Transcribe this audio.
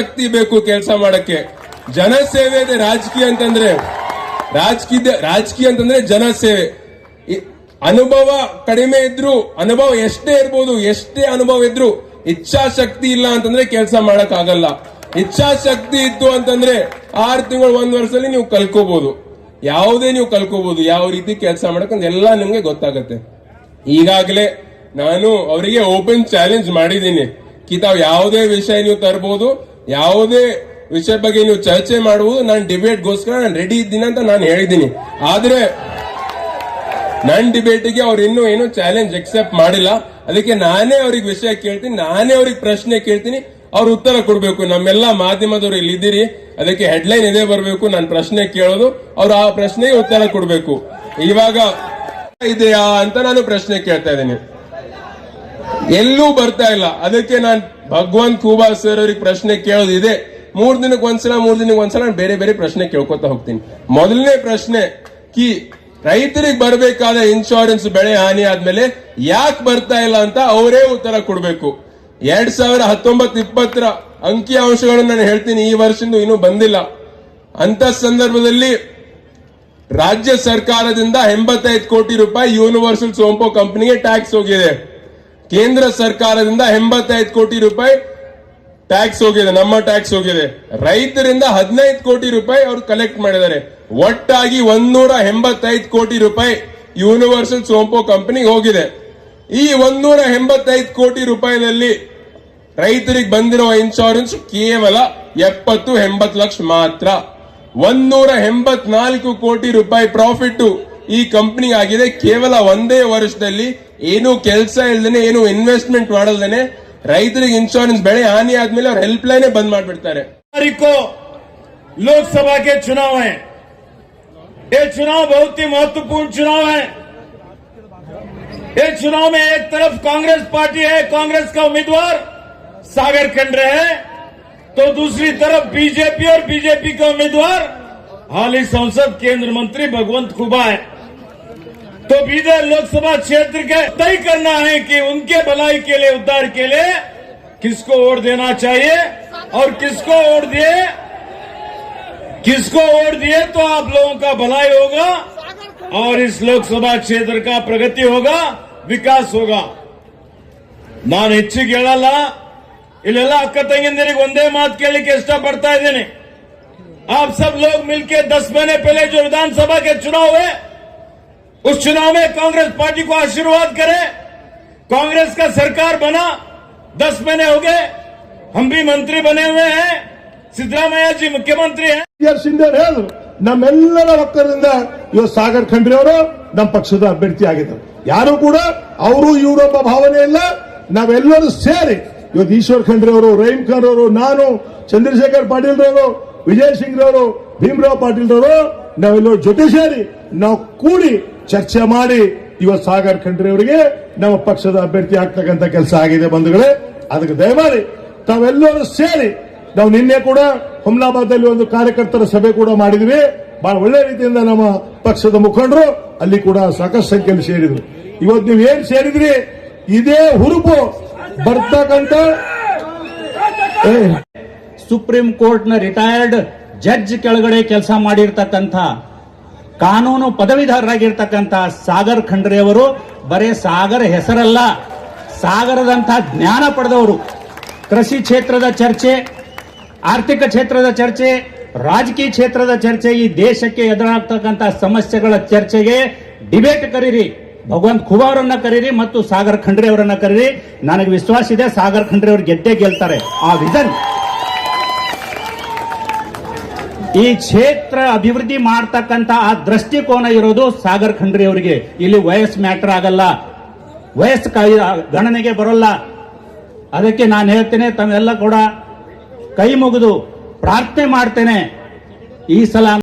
ಇಚ್ಛಾಶಕ್ತಿ ಬೇಕು ಕೆಲಸ ಮಾಡಕ್ಕೆ. ಜನಸೇವೆ ಅದೇ ರಾಜಕೀಯ ಅಂತಂದ್ರೆ. ರಾಜಕೀಯ ರಾಜಕೀಯ ಅಂತಂದ್ರೆ ಜನಸೇವೆ. ಅನುಭವ ಕಡಿಮೆ ಇದ್ರು, ಅನುಭವ ಎಷ್ಟೇ ಇರ್ಬೋದು, ಎಷ್ಟೇ ಅನುಭವ ಇದ್ರು ಇಚ್ಛಾಶಕ್ತಿ ಇಲ್ಲ ಅಂತಂದ್ರೆ ಕೆಲಸ ಮಾಡಕ್ ಆಗಲ್ಲ ಇಚ್ಛಾಶಕ್ತಿ ಇತ್ತು ಅಂತಂದ್ರೆ ಆರು ತಿಂಗಳು ಒಂದ್ ವರ್ಷದಲ್ಲಿ ನೀವು ಕಲ್ಕೋಬಹುದು ಯಾವುದೇ ನೀವು ಕಲ್ಕೋಬಹುದು ಯಾವ ರೀತಿ ಕೆಲಸ ಮಾಡಕ್ ಎಲ್ಲ ನಿಮ್ಗೆ ಗೊತ್ತಾಗತ್ತೆ. ಈಗಾಗಲೇ ನಾನು ಅವರಿಗೆ ಓಪನ್ ಚಾಲೆಂಜ್ ಮಾಡಿದ್ದೀನಿ. ಕಿ ತಾವ್ ಯಾವುದೇ ವಿಷಯ ನೀವು ತರಬಹುದು ಯಾವುದೇ ವಿಷಯ ಬಗ್ಗೆ ನೀವು ಚರ್ಚೆ ಮಾಡುವುದು ನಾನು ಡಿಬೇಟ್ಗೋಸ್ಕರ ನಾನು ರೆಡಿ ಇದ್ದೀನಿ ಅಂತ ನಾನು ಹೇಳಿದ್ದೀನಿ. ಆದ್ರೆ ನನ್ನ ಡಿಬೇಟಿಗೆ ಅವ್ರು ಇನ್ನೂ ಏನು ಚಾಲೆಂಜ್ ಎಕ್ಸೆಪ್ಟ್ ಮಾಡಿಲ್ಲ. ಅದಕ್ಕೆ ನಾನೇ ಅವ್ರಿಗೆ ವಿಷಯ ಕೇಳ್ತೀನಿ, ನಾನೇ ಅವ್ರಿಗೆ ಪ್ರಶ್ನೆ ಕೇಳ್ತೀನಿ, ಅವ್ರು ಉತ್ತರ ಕೊಡಬೇಕು. ನಮ್ಮೆಲ್ಲ ಮಾಧ್ಯಮದವ್ರು ಇಲ್ಲಿದ್ದೀರಿ, ಅದಕ್ಕೆ ಹೆಡ್ಲೈನ್ ಇದೇ ಬರಬೇಕು, ನಾನು ಪ್ರಶ್ನೆ ಕೇಳೋದು, ಅವ್ರು ಆ ಪ್ರಶ್ನೆಗೆ ಉತ್ತರ ಕೊಡಬೇಕು. ಇವಾಗ ಇದೆಯಾ ಅಂತ ನಾನು ಪ್ರಶ್ನೆ ಕೇಳ್ತಾ ಇದ್ದೀನಿ. ಎಲ್ಲೂ ಬರ್ತಾ ಇಲ್ಲ. ಅದಕ್ಕೆ ನಾನು ಭಗವಂತ್ ಖೂಬಾ ಸರ್ ಅವ್ರಿಗೆ ಪ್ರಶ್ನೆ ಕೇಳೋದು ಇದೆ. ಮೂರ್ ದಿನಕ್ಕೆ ಒಂದ್ಸಲ, ಮೂರ್ ದಿನಕ್ಕೆ ಒಂದ್ಸಲ ನಾನು ಬೇರೆ ಬೇರೆ ಪ್ರಶ್ನೆ ಕೇಳ್ಕೊತಾ ಹೋಗ್ತೀನಿ. ಮೊದಲನೇ ಪ್ರಶ್ನೆ, ಕಿ, ರೈತರಿಗೆ ಬರಬೇಕಾದ ಇನ್ಶೂರೆನ್ಸ್ ಬೆಳೆ ಹಾನಿ ಆದ್ಮೇಲೆ ಯಾಕೆ ಬರ್ತಾ ಇಲ್ಲ ಅಂತ ಅವರೇ ಉತ್ತರ ಕೊಡ್ಬೇಕು. ಎರಡ್ ಸಾವಿರ ಹತ್ತೊಂಬತ್ತು ಇಪ್ಪತ್ತರ ಅಂಕಿ ಅಂಶಗಳನ್ನು ನಾನು ಹೇಳ್ತೀನಿ, ಈ ವರ್ಷದಿಂದ ಇನ್ನೂ ಬಂದಿಲ್ಲ. ಅಂತ ಸಂದರ್ಭದಲ್ಲಿ ರಾಜ್ಯ ಸರ್ಕಾರದಿಂದ ಎಂಬತ್ತೈದು ಕೋಟಿ ರೂಪಾಯಿ ಯೂನಿವರ್ಸಲ್ ಸೋಂಪೋ ಕಂಪನಿಗೆ ಟ್ಯಾಕ್ಸ್ ಹೋಗಿದೆ. ಕೇಂದ್ರ ಸರ್ಕಾರದಿಂದ ಎಂಬತ್ತೈದು ಕೋಟಿ ರೂಪಾಯಿ ಟ್ಯಾಕ್ಸ್ ಹೋಗಿದೆ, ನಮ್ಮ ಟ್ಯಾಕ್ಸ್ ಹೋಗಿದೆ. ರೈತರಿಂದ ಹದಿನೈದು ಕೋಟಿ ರೂಪಾಯಿ ಅವರು ಕಲೆಕ್ಟ್ ಮಾಡಿದ್ದಾರೆ. ಒಟ್ಟಾಗಿ ಒಂದೂರ ಎಂಬತ್ತೈದು ಕೋಟಿ ರೂಪಾಯಿ ಯೂನಿವರ್ಸಲ್ ಸೋಂಪೋ ಕಂಪನಿ ಹೋಗಿದೆ. ಈ ಒಂದೂರ ಎಂಬತ್ತೈದು ಕೋಟಿ ರೂಪಾಯಿನಲ್ಲಿ ರೈತರಿಗೆ ಬಂದಿರುವ ಇನ್ಶೂರೆನ್ಸ್ ಕೇವಲ ಎಪ್ಪತ್ತು ಎಂಬತ್ತು ಲಕ್ಷ ಮಾತ್ರ. ಒಂದೂರ ಎಂಬತ್ನಾಲ್ಕು ಕೋಟಿ ರೂಪಾಯಿ ಪ್ರಾಫಿಟ್ ಈ ಕಂಪನಿಗೆ ಆಗಿದೆ ಕೇವಲ ಒಂದೇ ವರ್ಷದಲ್ಲಿ ಏನು ಕೆಲಸ ಇಲ್ದೇನೆ ಏನು ಇನ್ವೆಸ್ಟ್ಮೆಂಟ್ ಮಾಡಲ್ದೇನೆ ರೈತರಿಗೆ ಇನ್ಶೂರೆನ್ಸ್ ಬೆಳೆ ಹಾನಿ ಆದ್ಮೇಲೆ ಅವ್ರ ಹೆಲ್ಪ್ ಲೈನೇ ಬಂದ್ ಮಾಡ್ಬಿಡ್ತಾರೆ तारीख को लोकसभा के चुनाव हैं ये चुनाव बहुत ही महत्वपूर्ण चुनाव है ये चुनाव में एक तरफ कांग्रेस पार्टी है कांग्रेस का उम्मीदवार सागर खंडरे है तो दूसरी तरफ बीजेपी और बीजेपी का उम्मीदवार हाल सांसद केंद्र मंत्री भगवंत खुबा है तो बीदर लोकसभा क्षेत्र के तय करना है कि उनके भलाई के लिए उद्धार के लिए किसको वोट देना चाहिए और किसको वोट दिए किसको वोट दिए तो आप लोगों का भलाई होगा और इस लोकसभा क्षेत्र का प्रगति होगा विकास होगा ನಾನು ಹೆಚ್ಚಿಗೆ ಹೇಳಲ್ಲ ಇಲ್ಲೆಲ್ಲ ಅಕ್ಕ ತಂಗಿಯಂದಿರಿಗೆ ಒಂದೇ ಮಾತು ಕೇಳಲಿಕ್ಕೆ ಇಷ್ಟಪಡ್ತಾ ಇದ್ದೀನಿ आप सब लोग मिलकर दस महीने पहले जो विधानसभा के चुनाव हुए उस चुनाव में कांग्रेस पार्टी को आशीर्वाद करें कांग्रेस का सरकार बना दस महीने हो गए हम भी मंत्री बने हुए हैं सिद्धरामैया जी मुख्यमंत्री हैं ಇಯರ್ಸ್ ಹಿಂದೆ ಹೇಳಿದ್ರು ನಮ್ಮೆಲ್ಲರ ಒಕ್ಕರಿಂದ ಇವತ್ತು ಸಾಗರ್ ಖಂಡ್ರೆ ಅವರು ನಮ್ಮ ಪಕ್ಷದ ಅಭ್ಯರ್ಥಿ ಆಗಿದ್ದಾರೆ ಯಾರು ಕೂಡ ಅವರು ಇವರೊಬ್ಬ ಭಾವನೆ ಇಲ್ಲ ನಾವೆಲ್ಲರೂ ಸೇರಿ ಇವತ್ತು ಈಶ್ವರ್ ಖಂಡ್ರೆ ಅವರು ರಹೀಂ ಖಾನ್ ಅವರು ನಾನು ಚಂದ್ರಶೇಖರ್ ಪಾಟೀಲ್ ರವರು ವಿಜಯ್ ಸಿಂಗ್ ರವರು ಭೀಮರಾವ್ ಪಾಟೀಲ್ ರವರು ನಾವೆಲ್ಲರೂ ಜೊತೆ ಸೇರಿ, ನಾವು ಕೂಡಿ ಚರ್ಚೆ ಮಾಡಿ ಇವತ್ತು ಸಾಗರ್ ಖಂಡ್ರೆ ಅವರಿಗೆ ನಮ್ಮ ಪಕ್ಷದ ಅಭ್ಯರ್ಥಿ ಆಗ್ತಕ್ಕಂಥ ಕೆಲಸ ಆಗಿದೆ ಬಂಧುಗಳೇ. ಅದಕ್ಕೆ ದಯಮಾಡಿ ತಾವೆಲ್ಲರೂ ಸೇರಿ, ನಾವು ನಿನ್ನೆ ಕೂಡ ಹುಮ್ಲಾಬಾದಲ್ಲಿ ಒಂದು ಕಾರ್ಯಕರ್ತರ ಸಭೆ ಕೂಡ ಮಾಡಿದ್ವಿ. ಬಹಳ ಒಳ್ಳೆ ರೀತಿಯಿಂದ ನಮ್ಮ ಪಕ್ಷದ ಮುಖಂಡರು ಅಲ್ಲಿ ಕೂಡ ಸಾಕಷ್ಟು ಸಂಖ್ಯೆಯಲ್ಲಿ ಸೇರಿದ್ರು. ಇವತ್ತು ನೀವು ಏನ್ ಸೇರಿದ್ರಿ? ಇದೇ ಹುರುಪು ಬರ್ತಕ್ಕಂಥ ಸುಪ್ರೀಂ ಕೋರ್ಟ್ನ ರಿಟೈರ್ಡ್ ಜಡ್ಜ್ ಕೆಳಗಡೆ ಕೆಲಸ ಮಾಡಿರ್ತಕ್ಕಂಥ ಕಾನೂನು ಪದವೀಧರರಾಗಿರ್ತಕ್ಕಂಥ ಸಾಗರ್ ಖಂಡ್ರೆ ಅವರು, ಬರೇ ಸಾಗರ ಹೆಸರಲ್ಲ, ಸಾಗರದಂಥ ಜ್ಞಾನ ಪಡೆದವರು. ಕೃಷಿ ಕ್ಷೇತ್ರದ ಚರ್ಚೆ, ಆರ್ಥಿಕ ಕ್ಷೇತ್ರದ ಚರ್ಚೆ, ರಾಜಕೀಯ ಕ್ಷೇತ್ರದ ಚರ್ಚೆ, ಈ ದೇಶಕ್ಕೆ ಎದುರಾಗ್ತಕ್ಕಂಥ ಸಮಸ್ಯೆಗಳ ಚರ್ಚೆಗೆ ಡಿಬೇಟ್ ಕರೀರಿ. ಭಗವಂತ ಖುಬಾ ಅವರನ್ನ ಕರೀರಿ ಮತ್ತು ಸಾಗರ್ ಖಂಡ್ರೆ ಅವರನ್ನ ಕರೀರಿ. ನನಗೆ ವಿಶ್ವಾಸ ಇದೆ, ಸಾಗರ್ ಖಂಡ್ರೆ ಅವರು ಗೆದ್ದೇ ಗೆಲ್ತಾರೆ. ಆ ವಿಷನ್ ಈ ಕ್ಷೇತ್ರ ಅಭಿವೃದ್ಧಿ ಮಾಡ್ತಕ್ಕಂತ ಆ ದೃಷ್ಟಿಕೋನ ಇರೋದು ಸಾಗರ್ ಖಂಡ್ರಿ ಅವರಿಗೆ. ಇಲ್ಲಿ ವಯಸ್ಸು ಮ್ಯಾಟರ್ ಆಗಲ್ಲ. ವಯಸ್ಸು ಗಣನೆಗೆ ಬರೋಲ್ಲ. ಅದಕ್ಕೆ ನಾನು ಹೇಳ್ತೇನೆ, ತಮ್ಮೆಲ್ಲ ಕೂಡ ಕೈ ಮುಗಿದು ಪ್ರಾರ್ಥನೆ ಮಾಡ್ತೇನೆ. ಈ ಸಲ